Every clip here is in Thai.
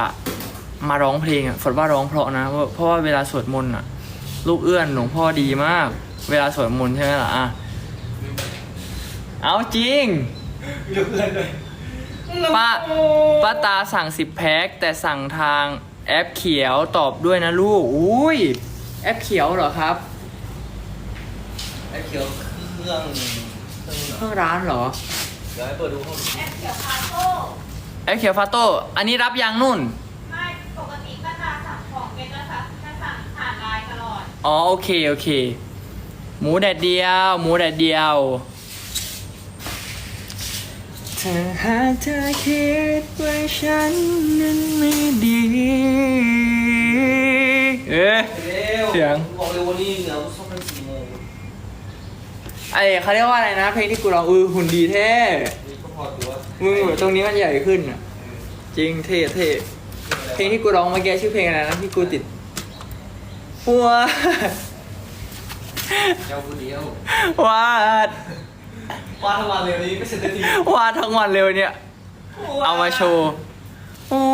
อะมาร้องเพลงอะฝนว่าร้องเพราะนะเพราะเพราะว่าเวลาสวดมนต์อะลูกเอื้อนหลวงพ่อดีมาก เวลาสวดมนต์ใช่ไหมล่ะอะเอาจริงมีเพื่อนด้วยป้าป้าตาสั่งสิบแพ็คแต่สั่งทางแอปเขียวตอบด้วยนะลูกอุ้ยแอปเขียวเหรอครับไอ้เขียวเครื่องเครื่องเครื่องร้านเหรอเดี๋ยวให้เปิดดูห้องแอปเขียวคาโต้ แอปเขียวฟาโต้อันนี้รับยังนุ่น ไม่ปกติก็จะสั่งของเป็นก็จะจะสั่งผ่านไลน์ตลอด อ๋อโอเคโอเค หมูแดดเดียว หมูแดดเดียวถ้าหากเธอคิดว่าฉันนั้นไม่ดี เอ๊ะเร็วเสียง บอกเลยวันนี้เหงาสักพันสี่โมงไอเขาเรียกว่าอะไรนะ เพลงที่กูร้องเออหุ่นดีแท้นี่ก็ พอตัวมึงแบบตรงนี้มันใหญ่ขึ้นอะ จริงเท่เท่เพลงที่กูร้องเมื่อกี้ชื่อเพลงอะไรนะที่กูติดหัวเจ้าผู้เดียววาดว่าทั้งวันเลยวันนี้ไม่เสร็จสักทีวาดทั้งวันเร็วเนี่ย เอามาโชว์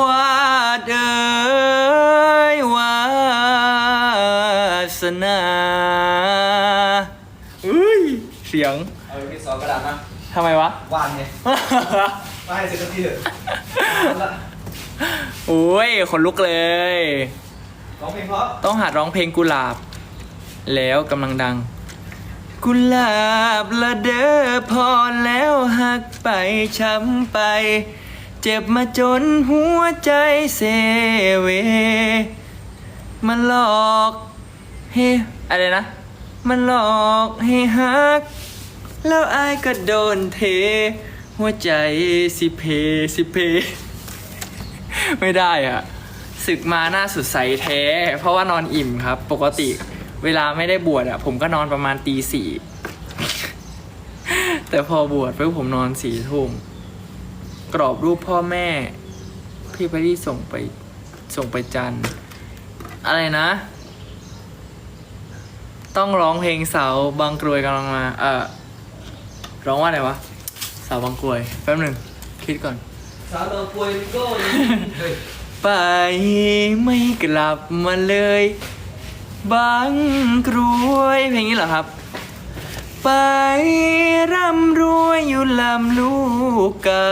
วาดเอ้ยวาสนาอุ้ยเสียง เอาไปสอนกระดาษมา ทำไมวะ วานไงมาให้เสร็จสักทีเถอะละโอ้ยขนลุกเลย ร้องเพลงเพราะต้องหัดร้องเพลงกุหลาบ แล้วกำลังดัง กุหลาบละเด้อพอแล้วหักไปช้ำไป เจ็บมาจนหัวใจเซเว มันหลอกให้อะไรนะ มันหลอกให้หัก แล้วอายก็โดนเท หัวใจสิเพสิเพ ไม่ได้อะศึกมาหน้าสุดใสแท้ เพราะว่านอนอิ่มครับ ปกติเวลาไม่ได้บวชอะผมก็นอนประมาณตีสี่แต่พอบวชปุ๊บผมนอนสี่ทุ่มกรอบรูปพ่อแม่ พี่ไปที่ส่งไปส่งไปจันอะไรนะ ต้องร้องเพลงเสาบางกรวยกำลังมา เออ ร้องว่าอะไรวะเสาบางกรวยแป๊บหนึ่งคิดก่อน สาวบางกรวยมันก็เฮ้ยไปไม่กลับมาเลย บางกรวยเพลงนี้เหรอครับ ไปร่ำรวยอยู่ลำลูกกา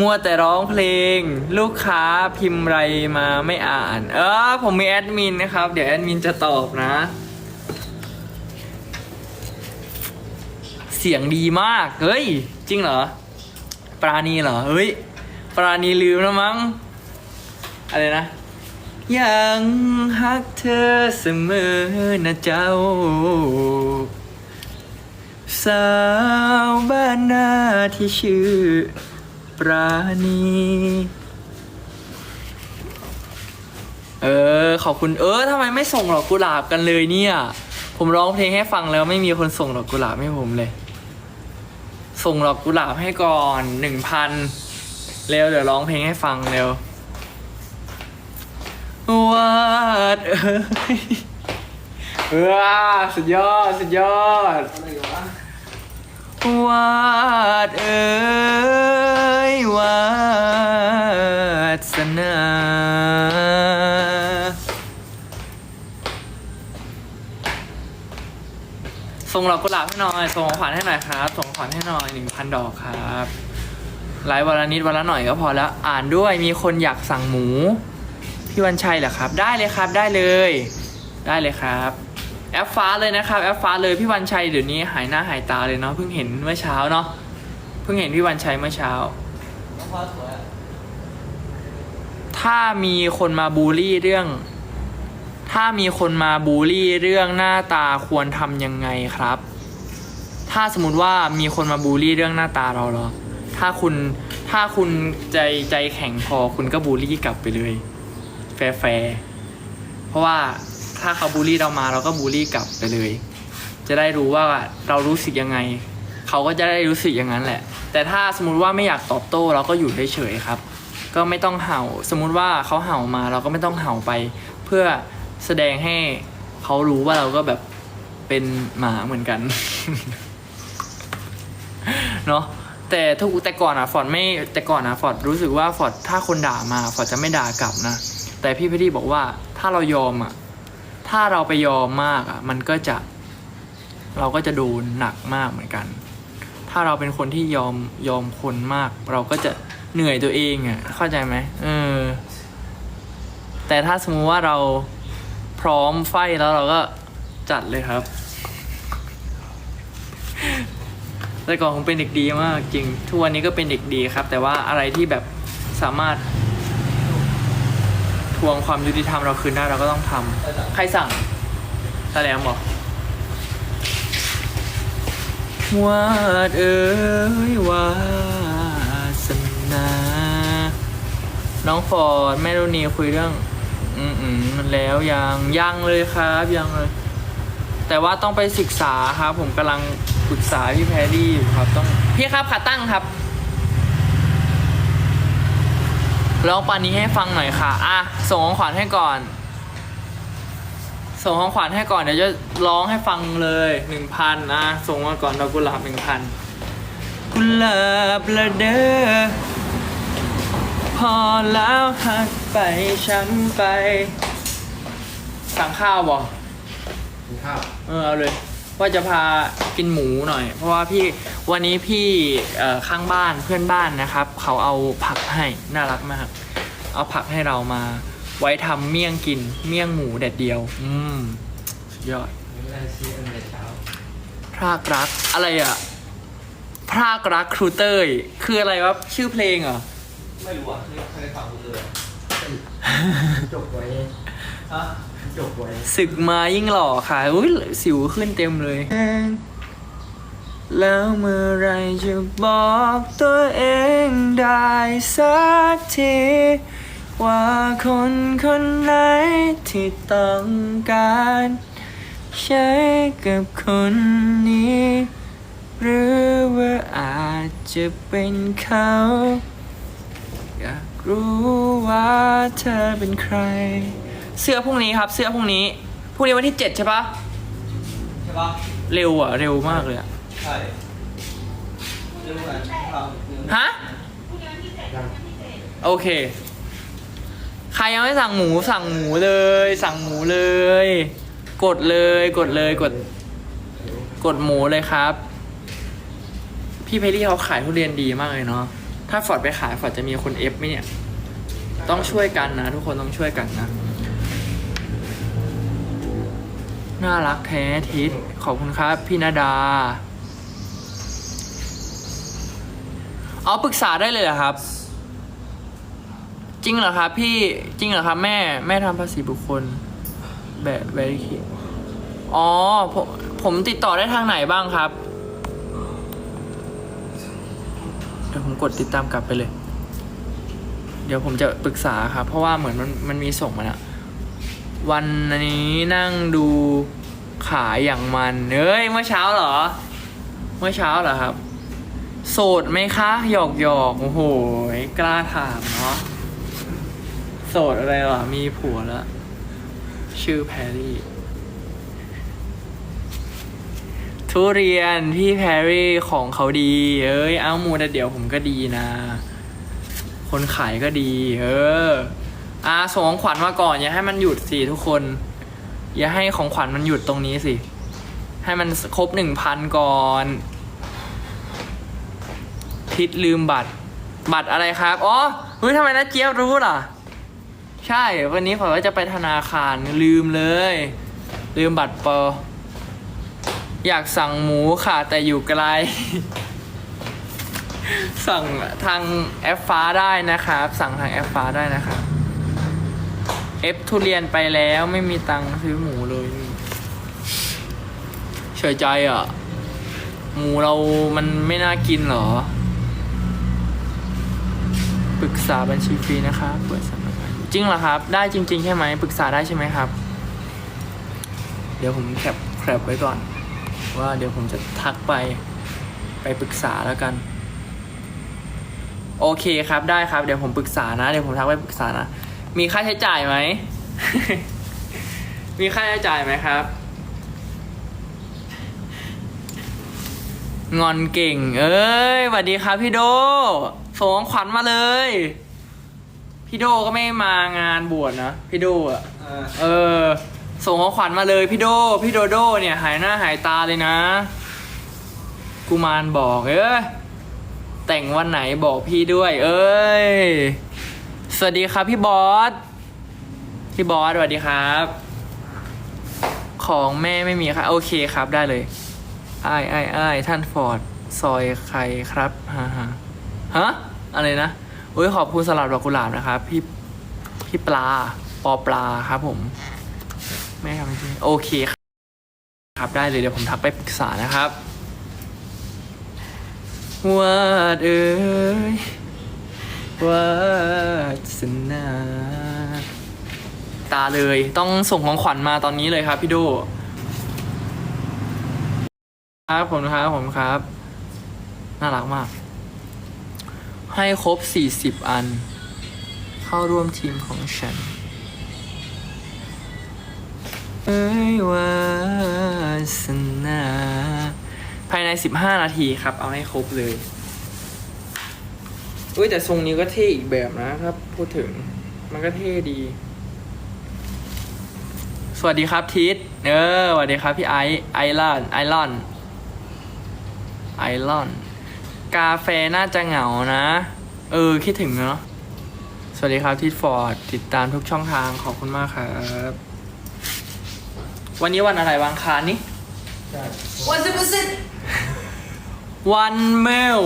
มัวแต่ร้องเพลง ลูกค้าพิมพ์ไรมาไม่อ่าน เออผมมีแอดมินนะครับ เดี๋ยวแอดมินจะตอบนะ สียงดีมาก เฮ้ย จริงเหรอ ปราณีเหรอ เฮ้ย ปราณีลืมแล้วมั้ง อะไรนะ ยังฮักเธอเสมอนะเจ้า สาวบ้านนาที่ชื่อ ปราณี เออ ขอบคุณ เออทำไมไม่ส่งดอกกุหลาบกันเลยเนี่ยผมร้องเพลงให้ฟังแล้วไม่มีคนส่งดอกกุหลาบให้ผมเลย ส่งดอกกุหลาบให้ก่อนหนึ่งพันเร็วเดี๋ยวร้องเพลงให้ฟังเร็ววาดเอ้ยเออสุดยอด สุดยอดอะไรวะวาดเอ้ ให้หน่อยส่งของขวัญให้หน่อยครับส่งของขวัญให้หน่อยหนึ่งพันดอกครับไลฟ์วันละนิดวันละหน่อยก็พอแล้วอ่านด้วยมีคนอยากสั่งหมู พี่วันชัยเหรอครับ ได้เลยครับได้เลย ได้เลยครับแอปฟ้าเลยนะครับแอปฟ้าเลยพี่วันชัยเดี๋ยวนี้หายหน้าหายตาเลยเนาะเพิ่งเห็นเมื่อเช้าเนาะเพิ่งเห็นพี่วันชัยเมื่อเช้า ถ้ามีคนมาบูลลี่เรื่อง ถ้ามีคนมาบูลลี่เรื่องหน้าตาควรทำยังไงครับ ถ้าสมมติว่ามีคนมาบูลลี่เรื่องหน้าตาเราเหรอ ถ้าคุณถ้าคุณใจใจแข็งพอคุณก็บูลลี่กลับไปเลย แฟร์เพราะว่าถ้าเขาบูลลี่เรามาเราก็บูลลี่กลับไปเลย จะได้รู้ว่าเรารู้สึกยังไง เขาก็จะได้รู้สึกอย่างนั้นแหละ แต่ถ้าสมมติว่าไม่อยากตอบโต้เราก็อยู่เฉยๆครับ ก็ไม่ต้องเห่า สมมุติว่าเขาเห่ามาเราก็ไม่ต้องเห่าไป เพื่อแสดงให้เขารู้ว่าเราก็แบบเป็นหมาเหมือนกัน เนาะแต่ทุกแต่ก่อนอะฟอร์ดไม่แต่ก่อนอะฟอร์ดรู้สึกว่าฟอร์ดถ้าคนด่ามาฟอร์ดจะไม่ด่ากลับนะ แต่พี่พี่ดีบอกว่าถ้าเรายอมอะถ้าเราไปยอมมากอะมันก็จะ เราก็จะโดนหนักมากเหมือนกัน ถ้าเราเป็นคนที่ยอมยอมคนมาก เราก็จะเหนื่อยตัวเองอะเข้าใจไหมเออ แต่ถ้าสมมุติว่าเราพร้อมไฟแล้วเราก็จัดเลยครับ แต่ก่อนผมเป็นเด็กดีมากจริง ทุกวันนี้ก็เป็นเด็กดีครับ แต่ว่าอะไรที่แบบสามารถทวงความยุติธรรมเราคืนได้เราก็ต้องทำใครสั่งตาแหลมบอกวาดเอ้ยวาสนาน้องฟอร์ดแม่รุนีคุยเรื่อง อืมอืมแล้วยังยังเลยครับยังเลย แต่ว่าต้องไปศึกษาครับผมกำลัง ปรึกษาพี่แพรรี่อยู่ครับต้องพี่ครับขาตั้งครับร้องปานนี้ให้ฟังหน่อยค่ะ อะ ส่งของขวัญให้ก่อน ส่งของขวัญให้ก่อนเดี๋ยวจะร้องให้ฟังเลยหนึ่งพันอะส่งมาก่อนดอกกุหลาบหนึ่งพันกุหลาบละเด้อพอแล้วหักไปช้ำไป สั่งข้าวบอกกินข้าว เออเอาเลย ว่าจะพากินหมูหน่อย เพราะว่าพี่วันนี้พี่เอ่อข้างบ้านเพื่อนบ้านนะครับ เขาเอาผักให้น่ารักมาก เอาผักให้เรามา ไว้ทำเมี่ยงกินเมี่ยงหมูแดดเดียว อืมสุดยอดไม่ได้ชี้ตั้งแต่เช้าพรากรักอะไรอะพรากรักครูเต้ยคืออะไรวะชื่อเพลงเหรอไม่รู้อะเคยเคยฟังกูเลยจบไว้ฮะ จบไว้ศึกมายิ่งหล่อค่ะอุ้ยสิวขึ้นเต็มเลย แล้วเมื่อไรจะบอกตัวเองได้สักที ว่าคนคนไหนที่ต้องการ ใช้กับคนนี้ หรือว่าอาจจะเป็นเขาอยากรู้ว่าเธอเป็นใคร เสื้อพรุ่งนี้ครับ เสื้อพรุ่งนี้พรุ่งนี้วันที่เจ็ดใช่ปะใช่ปะเร็วอะ เร็วมากเลยอะใช่เรื่องอะไรข้าวฮะพรุ่งนี้วันที่เจ็ดวันที่เจ็ดโอเค ใครยังไม่สั่งหมูสั่งหมูเลย สั่งหมูเลย กดเลยกดเลยกด กดหมูเลยครับ พี่เพลลี่เขาขายทุเรียนดีมากเลยเนาะถ้าฟอร์ดไปขายฟอร์ดจะมีคนเอฟไหมเนี่ย ต้องช่วยกันนะ ทุกคนต้องช่วยกันนะ น่ารักแท้ทิศขอบคุณครับ พี่นาดา เอาปรึกษาได้เลยเหรอครับ จริงเหรอครับ พี่จริงเหรอครับ แม่แม่ทำภาษีบุคคล แบบเวริคิอ๋อผมผมติดต่อได้ทางไหนบ้างครับเดี๋ยวผมกดติดตามกลับไปเลย เดี๋ยวผมจะปรึกษาครับ เพราะว่าเหมือนมันมันมีส่งมาแล้ว วันนี้นั่งดูขายอย่างมันเอ้ยเมื่อเช้าเหรอ เมื่อเช้าเหรอครับ โสดไหมคะหยอกหยอกโอ้โหกล้าถามเนาะโสดอะไรวะมีผัวแล้ว ชื่อแพรรี่ ทุเรียนพี่แพรรี่ของเขาดี เอ้ย เอามูแต่เดี๋ยวผมก็ดีนะ คนขายก็ดี เออ อ่าส่งของขวัญมาก่อน อย่าให้มันหยุดสิทุกคน อย่าให้ของขวัญมันหยุดตรงนี้สิ ให้มันครบหนึ่งพันก่อน ทิศลืมบัตร บัตรอะไรครับอ๋อเฮ้ยทำไมนะเจี๊ยบรู้ล่ะ ใช่ วันนี้ผมว่าจะไปธนาคารลืมเลย ลืมบัตรปออยากสั่งหมูค่ะแต่อยู่ไกล สั่งทางแอปฟ้าได้นะครับ สั่งทางแอปฟ้าได้นะครับ เอฟทุเรียนไปแล้วไม่มีตังค์ซื้อหมูเลยเฉยใจอะ หมูเรามันไม่น่ากินเหรอ ปรึกษาบัญชีฟรีนะครับเปิดสำนักงานจริงเหรอครับ ได้จริง ๆ ใช่ไหมปรึกษาได้ใช่ไหมครับ เดี๋ยวผมแคปแคปไว้ก่อน ว่าเดี๋ยวผมจะทักไปไปปรึกษาแล้วกัน โอเคครับได้ครับ เดี๋ยวผมปรึกษานะ เดี๋ยวผมทักไปปรึกษานะ มีค่าใช้จ่ายไหม มีค่าใช้จ่ายไหมครับ งอนเก่ง เอ้ยสวัสดีครับพี่โด ส่งของขวัญมาเลย พี่โดก็ไม่มางานบวชนะพี่โดอะอ่าเออ ส่งของขวัญมาเลยพี่โด พี่โดโด เนี่ยหายหน้าหายตาเลยนะ กุมารบอก เอ้ยแต่งวันไหนบอกพี่ด้วย เอ้ย สวัสดีครับพี่บอส พี่บอสสวัสดีครับ ของแม่ไม่มีค่ะโอเคครับได้เลยไอ้ไอ้ไอ้ายท่านฟอร์ดซอยใครครับฮ่าฮ่าฮะอะไรนะอุ้ยขอบคุณสลัดดอกกุหลาบนะครับ พี่พี่ปลาปอปลาครับผมไม่ทำจริงโอเคครับครับได้เลยเดี๋ยวผมทักไปปรึกษานะครับวาดเอ้ย วาสนาตาเลยต้องส่งของขวัญมาตอนนี้เลยครับพี่โดครับผมครับผมครับ น่ารักมาก ให้ครบ 40 อัน เข้าร่วมทีมของฉัน เอ้ยวาสนา ภายใน 15 นาทีครับ เอาให้ครบเลย เอ้ยแต่ทรงนี้ก็เท่อีกแบบนะครับ พูดถึงมันก็เท่ดี สวัสดีครับทิศเออสวัสดีครับพี่ไอซ์ไอรอนไอรอนไอรอน กาแฟน่าจะเหงานะ เออ คิดถึงเนาะสวัสดีครับทิศฟอร์ดติดตามทุกช่องทางขอบคุณมากครับ วันนี้วันอะไรวางคารนี่ใช่วันสิบสิบวันเมล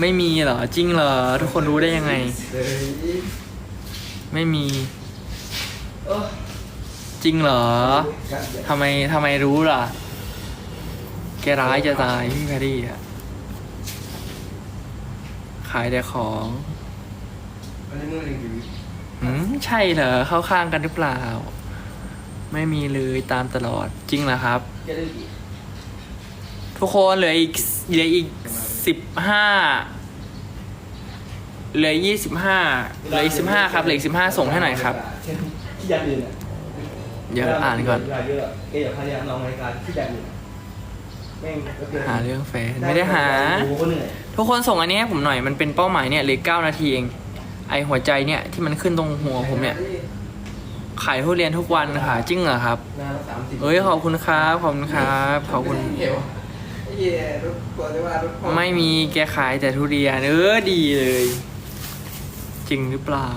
ไม่มีเหรอ จริงเหรอ ทุกคนรู้ได้ยังไงเลยไม่มีเออจริงเหรอการเดี๋ยวทำไมทำไมรู้ล่ะ แกร้ายจะตายพี่แพรรี่อะขายแต่ของอันนี้มึงเรียนอยู่อืมใช่เหรอ เข้าข้างกันหรือเปล่า ไม่มีเลยตามตลอดจริงเหรอครับแกได้กี่ทุกคนเหลืออีกเหลืออีก สิบห้าเหลือยี่สิบห้าเหลืออีกสิบห้าครับเหลืออีกสิบห้าส่งให้หน่อยครับเช่นที่ยันอื่นอะเดี๋ยวอ่านก่อน เวลาเยอะเอ๊ะเดี๋ยวพยายามลองรายการที่ยันอื่นแม่งก็คือหาเรื่องแฟนไม่ได้หา โอ้โหก็เหนื่อยทุกคนส่งอันนี้ให้ผมหน่อยมันเป็นเป้าหมายเนี่ยเหลือเก้านาทีเอง ไอหัวใจเนี่ยที่มันขึ้นตรงหัวผมเนี่ยขายทุเรียนทุกวันค่ะจริงเหรอครับ นานละสามสิบ เอ้ยขอบคุณครับขอบคุณครับขอบคุณ เหี่ยวไอ้ เหี้ยรถกลัวจะว่ารถพ่อไม่มีแกขายแต่ทุเรียนเออดีเลย จริงหรือเปล่า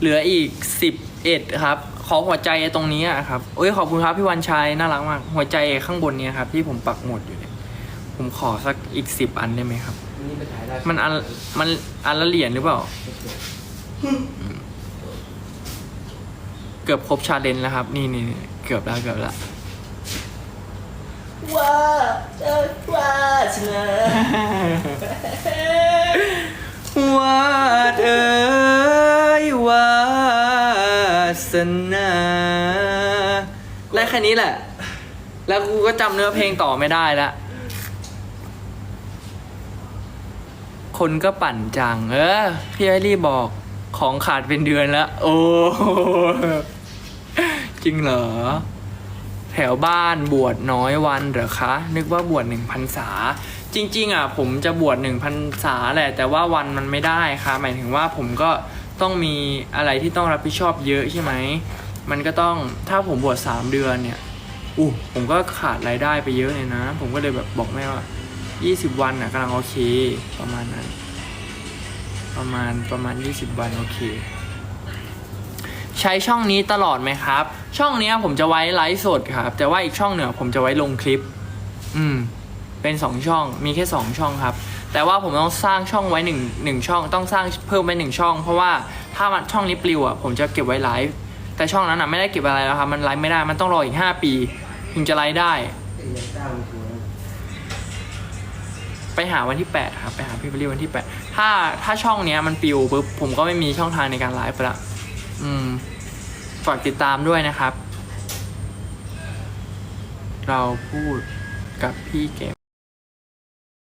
เหลืออีกสิบเอ็ดครับ ขอหัวใจตรงนี้อะครับเอ้ยขอบคุณครับพี่วันชัยน่ารักมาก หัวใจข้างบนเนี่ยครับ ที่ผมปักหมุดอยู่เนี่ยผมขอสักอีกสิบอันได้ไหมครับ นี่ไปถ่ายได้มันอันมันอันละเหรียญหรือเปล่า เกือบครบชาเลนจ์แล้วครับ นี่นี่นี่เกือบแล้วเกือบแล้ว ว่าเออว่าชนะวาดเอ้ยวาสนาและแค่นี้แหละ แล้วกูก็จำเนื้อเพลงต่อไม่ได้ละคนก็ปั่นจัง เออ พี่ไอรี่บอกของขาดเป็นเดือนแล้ว โอ้ จริงเหรอ แถวบ้านบวชน้อยวันเหรอคะ นึกว่าบวชหนึ่งพันษา จริง ๆ อะ ผมจะบวชหนึ่งพันษาแหละ แต่ว่าวันมันไม่ได้ค่ะ หมายถึงว่าผมก็ต้องมีอะไรที่ต้องรับผิดชอบเยอะใช่ไหม มันก็ต้องถ้าผมบวชสามเดือนเนี่ยอู้ผมก็ขาดรายได้ไปเยอะเลยนะ ผมก็เลยแบบบอกแม่ว่ายี่สิบวันอะกำลังโอเค ประมาณนั้น ประมาณประมาณยี่สิบวันโอเค ใช้ช่องนี้ตลอดไหมครับ ช่องนี้ผมจะไว้ไลฟ์สดครับ แต่ว่าอีกช่องหนึ่งผมจะไว้ลงคลิป อืม เป็นสองช่อง มีแค่สองช่องครับ แต่ว่าผมต้องสร้างช่องไว้หนึ่งหนึ่งช่อง ต้องสร้างเพิ่มไปหนึ่งช่อง เพราะว่าถ้ามันช่องนี้ปลิวอะผมจะเก็บไว้ไลฟ์ แต่ช่องนั้นอะไม่ได้เก็บอะไรแล้วครับ มันไลฟ์ไม่ได้ มันต้องรออีกห้าปีถึงจะไลฟ์ได้ ไปหาวันที่แปดครับ ไปหาพี่ปลิววันที่แปดถ้าถ้าช่องเนี้ยมันปลิวปุ๊บผมก็ไม่มีช่องทางในการไลฟ์ไปละ อืมฝากติดตามด้วยนะครับ เราพูดกับพี่แก่